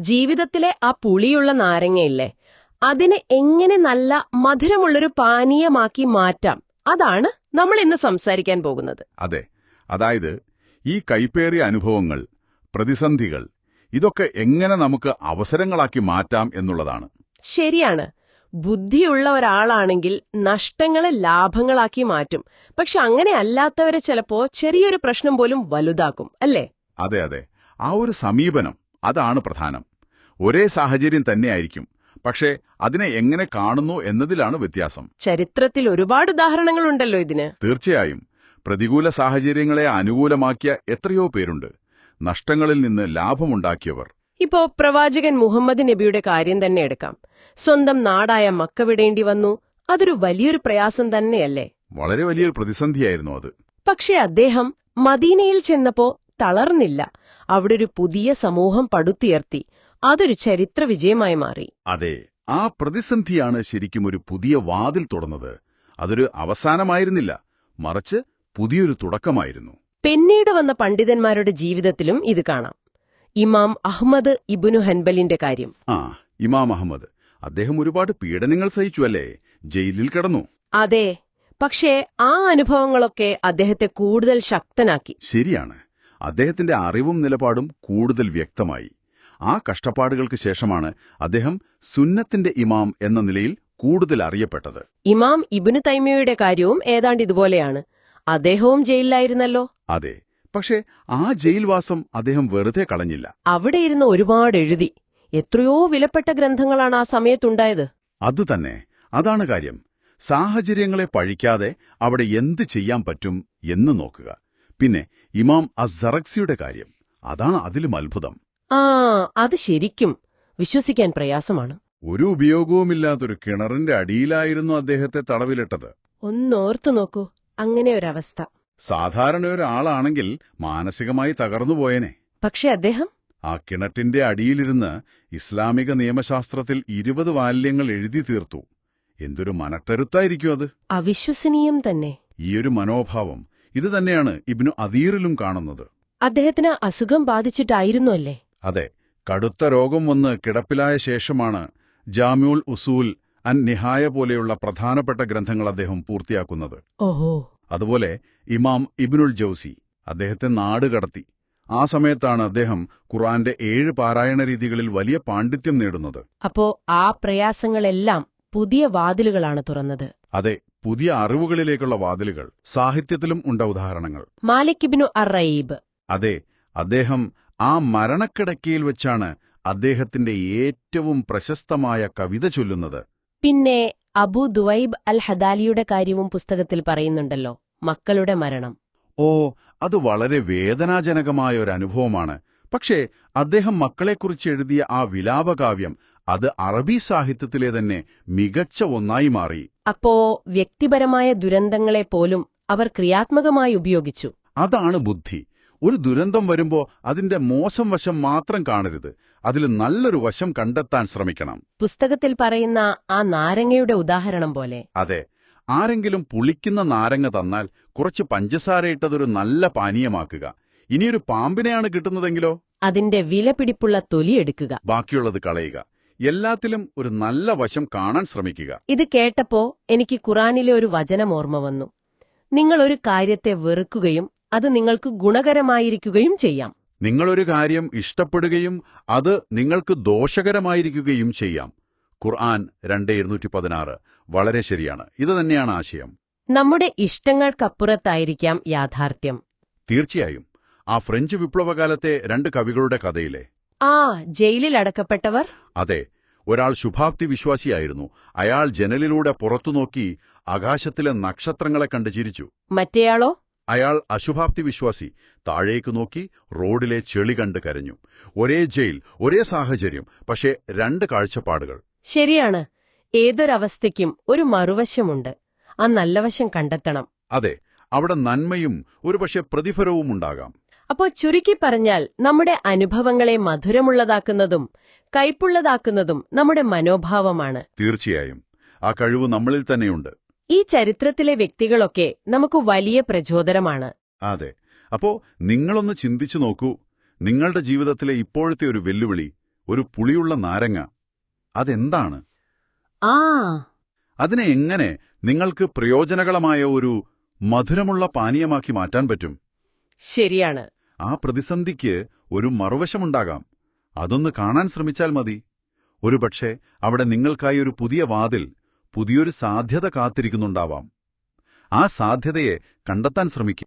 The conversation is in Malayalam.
ജീവിതത്തിലെ ആ പുളിയുള്ള നാരങ്ങയില്ലേ? അതിനെ എങ്ങനെ നല്ല മധുരമുള്ളൊരു പാനീയമാക്കി മാറ്റാം? അതാണ് നമ്മൾ ഇന്ന് സംസാരിക്കാൻ പോകുന്നത്. അതെ. അതായത് ഈ കൈപ്പേറിയ അനുഭവങ്ങൾ പ്രതിസന്ധികൾ ഇതൊക്കെ എങ്ങനെ നമുക്ക് അവസരങ്ങളാക്കി മാറ്റാം എന്നുള്ളതാണ്. ശരിയാണ്. ബുദ്ധിയുള്ള ഒരാളാണെങ്കിൽ നഷ്ടങ്ങളെ ലാഭങ്ങളാക്കി മാറ്റും. പക്ഷെ അങ്ങനെ അല്ലാത്തവരെ ചിലപ്പോ ചെറിയൊരു പ്രശ്നം പോലും വലുതാക്കും അല്ലേ? അതെ അതെ. ആ ഒരു സമീപനം അതാണ് പ്രധാനം. ഒരേ സാഹചര്യം തന്നെയായിരിക്കും. പക്ഷേ അതിനെ എങ്ങനെ കാണുന്നു എന്നതിലാണ് വ്യത്യാസം. ചരിത്രത്തിൽ ഒരുപാട് ഉദാഹരണങ്ങളുണ്ടല്ലോ ഇതിന്. തീർച്ചയായും. പ്രതികൂല സാഹചര്യങ്ങളെ അനുകൂലമാക്കിയ എത്രയോ പേരുണ്ട്. നഷ്ടങ്ങളിൽ നിന്ന് ലാഭമുണ്ടാക്കിയവർ. ഇപ്പോ പ്രവാചകൻ മുഹമ്മദ് നബിയുടെ കാര്യം തന്നെ എടുക്കാം. സ്വന്തം നാടായ മക്ക വിടേണ്ടി വന്നു. അതൊരു വലിയൊരു പ്രയാസം തന്നെയല്ലേ? വളരെ വലിയൊരു പ്രതിസന്ധിയായിരുന്നു അത്. പക്ഷെ അദ്ദേഹം മദീനയിൽ ചെന്നപ്പോ തളർന്നില്ല. അവിടെ ഒരു പുതിയ സമൂഹം പടുത്തുയർത്തി. അതൊരു ചരിത്ര വിജയമായി മാറി. അതെ ആ പ്രതിസന്ധിയാണ് ശരിക്കും ഒരു പുതിയ വാതിൽ തുറന്നത്. അതൊരു അവസാനമായിരുന്നില്ല മറിച്ച് പുതിയൊരു തുടക്കമായിരുന്നു. പിന്നീട് വന്ന പണ്ഡിതന്മാരുടെ ജീവിതത്തിലും ഇത് കാണാം. ഇമാം അഹ്മദ് ഇബുനു ഹൻബലിന്റെ കാര്യം. ആ ഇമാം അഹമ്മദ് അദ്ദേഹം ഒരുപാട് പീഡനങ്ങൾ സഹിച്ചു അല്ലേ? ജയിലിൽ കിടന്നു. അതെ പക്ഷേ ആ അനുഭവങ്ങളൊക്കെ അദ്ദേഹത്തെ കൂടുതൽ ശക്തനാക്കി. ശരിയാണ്. അദ്ദേഹത്തിന്റെ അറിവും നിലപാടും കൂടുതൽ വ്യക്തമായി. ആ കഷ്ടപ്പാടുകൾക്ക് ശേഷമാണ് അദ്ദേഹം സുന്നത്തിന്റെ ഇമാം എന്ന നിലയിൽ കൂടുതൽ അറിയപ്പെട്ടത്. ഇമാം ഇബിനു തൈമയുടെ കാര്യവും ഏതാണ്ട് ഇതുപോലെയാണ്. അദ്ദേഹവും ജയിലിലായിരുന്നല്ലോ. അതെ പക്ഷേ ആ ജയിൽവാസം അദ്ദേഹം വെറുതെ കളഞ്ഞില്ല. അവിടെ ഇരുന്ന് ഒരുപാട് എഴുതി. എത്രയോ വിലപ്പെട്ട ഗ്രന്ഥങ്ങളാണ് ആ സമയത്തുണ്ടായത്. അതുതന്നെ അതാണ് കാര്യം. സാഹചര്യങ്ങളെ പഴിക്കാതെ അവിടെ എന്ത് ചെയ്യാൻ പറ്റും എന്ന് നോക്കുക. പിന്നെ ഇമാം അസറക്സിയുടെ കാര്യം അതാണ് അതിലും അത്ഭുതം. ആ അത് ശരിക്കും വിശ്വസിക്കാൻ പ്രയാസമാണ്. ഒരു ഉപയോഗവുമില്ലാത്തൊരു കിണറിന്റെ അടിയിലായിരുന്നു അദ്ദേഹത്തെ തടവിലിട്ടത്. ഒന്നോർത്തു നോക്കൂ അങ്ങനെ ഒരവസ്ഥ. സാധാരണ ഒരാളാണെങ്കിൽ മാനസികമായി തകർന്നു തകർന്നുപോയനെ പക്ഷെ അദ്ദേഹം? ആ കിണറ്റിന്റെ അടിയിലിരുന്ന് ഇസ്ലാമിക നിയമശാസ്ത്രത്തിൽ ഇരുപത് വാല്യങ്ങൾ എഴുതി തീർത്തു. എന്തൊരു മനക്കരുത്തായിരിക്കും അത്. അവിശ്വസനീയം തന്നെ. ഈയൊരു മനോഭാവം ഇത് തന്നെയാണ് ഇബിനു അദീറിലും കാണുന്നത്. അദ്ദേഹത്തിന് അസുഖം ബാധിച്ചിട്ടായിരുന്നു അല്ലേ? അതെ കടുത്ത രോഗം വന്ന് കിടപ്പിലായ ശേഷമാണ് ജാമ്യുൽ ഉസൂൽ അൻ നിഹായ പോലെയുള്ള പ്രധാനപ്പെട്ട ഗ്രന്ഥങ്ങൾ അദ്ദേഹം പൂർത്തിയാക്കുന്നത്. ഓഹോ. അതുപോലെ ഇമാം ഇബ്നുൽ ജൗസി അദ്ദേഹത്തെ നാട് കടത്തി. ആ സമയത്താണ് അദ്ദേഹം ഖുർആന്റെ ഏഴ് പാരായണ രീതികളിൽ വലിയ പാണ്ഡിത്യം നേടുന്നത്. അപ്പോ ആ പ്രയാസങ്ങളെല്ലാം പുതിയ വാതിലുകളാണ് തുറന്നത്. അതെ പുതിയ അറിവുകളിലേക്കുള്ള വാതിലുകൾ സാഹിത്യത്തിലും ഉണ്ട ഉദാഹരണങ്ങൾ. മാലിക് ഇബ്നു അറയീബ് അതെ അദ്ദേഹം ആ മരണക്കിടക്കയിൽ വെച്ചാണ് അദ്ദേഹത്തിന്റെ ഏറ്റവും പ്രശസ്തമായ കവിത ചൊല്ലുന്നത്. പിന്നെ അബു ദുവൈബ് അൽ ഹദാലിയുടെ കാര്യവും പുസ്തകത്തിൽ പറയുന്നുണ്ടല്ലോ മക്കളുടെ മരണം. ഓ അത് വളരെ വേദനാജനകമായ ഒരു അനുഭവമാണ്. പക്ഷേ അദ്ദേഹം മക്കളെക്കുറിച്ച് എഴുതിയ ആ വിലാപകാവ്യം അത് അറബി സാഹിത്യത്തിലെ തന്നെ മികച്ച ഒന്നായി മാറി. അപ്പോ വ്യക്തിപരമായ ദുരന്തങ്ങളെ പോലും അവർ ക്രിയാത്മകമായി ഉപയോഗിച്ചു. അതാണ് ബുദ്ധി. ഒരു ദുരന്തം വരുമ്പോ അതിന്റെ മോശം വശം മാത്രം കാണരുത്. അതിൽ നല്ലൊരു വശം കണ്ടെത്താൻ ശ്രമിക്കണം. പുസ്തകത്തിൽ പറയുന്ന ആ നാരങ്ങയുടെ ഉദാഹരണം പോലെ. അതെ. ആരെങ്കിലും പുളിക്കുന്ന നാരങ്ങ തന്നാൽ കുറച്ച് പഞ്ചസാരയിട്ടതൊരു നല്ല പാനീയമാക്കുക. ഇനിയൊരു പാമ്പിനെയാണ് കിട്ടുന്നതെങ്കിലോ? അതിന്റെ വിലപിടിപ്പുള്ള തൊലി എടുക്കുക. ബാക്കിയുള്ളത് കളയുക. എല്ലാത്തിലും ഒരു നല്ല വശം കാണാൻ ശ്രമിക്കുക. ഇത് കേട്ടപ്പോ എനിക്ക് ഖുറാനിലെ ഒരു വചനം ഓർമ്മ വന്നു. നിങ്ങൾ ഒരു കാര്യത്തെ വെറുക്കുകയും അത് നിങ്ങൾക്ക് ഗുണകരമായിരിക്കുകയും ചെയ്യാം. നിങ്ങളൊരു കാര്യം ഇഷ്ടപ്പെടുകയും അത് നിങ്ങൾക്ക് ദോഷകരമായിരിക്കുകയും ചെയ്യാം. ഖുർആൻ രണ്ട് ഇരുന്നൂറ്റി പതിനാറ് വളരെ ശരിയാണ്. ഇത് തന്നെയാണ് ആശയം. നമ്മുടെ ഇഷ്ടങ്ങൾക്കപ്പുറത്തായിരിക്കാം യാഥാർത്ഥ്യം. തീർച്ചയായും. ആ ഫ്രഞ്ച് വിപ്ലവകാലത്തെ രണ്ട് കവികളുടെ കഥയിലെ. ആ ജയിലിൽ അടക്കപ്പെട്ടവർ? അതെ. ഒരാൾ ശുഭാപ്തി വിശ്വാസിയായിരുന്നു. അയാൾ ജനലിലൂടെ പുറത്തുനോക്കി ആകാശത്തിലെ നക്ഷത്രങ്ങളെ കണ്ടു ചിരിച്ചു. മറ്റേയാളോ? അയാൾ അശുഭാപ്തി വിശ്വാസി. താഴേക്ക് നോക്കി റോഡിലെ ചെളി കണ്ട് കരഞ്ഞു. ഒരേ ജയിൽ ഒരേ സാഹചര്യം പക്ഷേ രണ്ട് കാഴ്ചപ്പാടുകൾ. ശരിയാണ്. ഏതൊരവസ്ഥയ്ക്കും ഒരു മറുവശമുണ്ട്. ആ നല്ല വശം കണ്ടെത്തണം. അതെ അവിടെ നന്മയും ഒരുപക്ഷെ പ്രതിഫലവും ഉണ്ടാകാം. അപ്പോ ചുരുക്കി പറഞ്ഞാൽ നമ്മുടെ അനുഭവങ്ങളെ മധുരമുള്ളതാക്കുന്നതും കൈപ്പുള്ളതാക്കുന്നതും നമ്മുടെ മനോഭാവമാണ്. തീർച്ചയായും. ആ കഴിവ് നമ്മളിൽ തന്നെയുണ്ട്. ഈ ചരിത്രത്തിലെ വ്യക്തികളൊക്കെ നമുക്ക് വലിയ പ്രചോദനമാണ്. അതെ. അപ്പോ നിങ്ങളൊന്ന് ചിന്തിച്ചു നോക്കൂ. നിങ്ങളുടെ ജീവിതത്തിലെ ഇപ്പോഴത്തെ ഒരു വെല്ലുവിളി ഒരു പുളിയുള്ള നാരങ്ങ അതെന്താണ്? ആ. അതിനെ എങ്ങനെ നിങ്ങൾക്ക് പ്രയോജനകരമായ ഒരു മധുരമുള്ള പാനീയമാക്കി മാറ്റാൻ പറ്റും? ശരിയാണ്. ആ പ്രതിസന്ധിക്ക് ഒരു മറുവശമുണ്ടാകാം. അതൊന്ന് കാണാൻ ശ്രമിച്ചാൽ മതി. ഒരുപക്ഷെ അവിടെ നിങ്ങൾക്കായി ഒരു പുതിയ വാതിൽ പുതിയൊരു സാധ്യത കാത്തിരിക്കുന്നുണ്ടാവാം. ആ സാധ്യതയെ കണ്ടെത്താൻ ശ്രമിക്കും.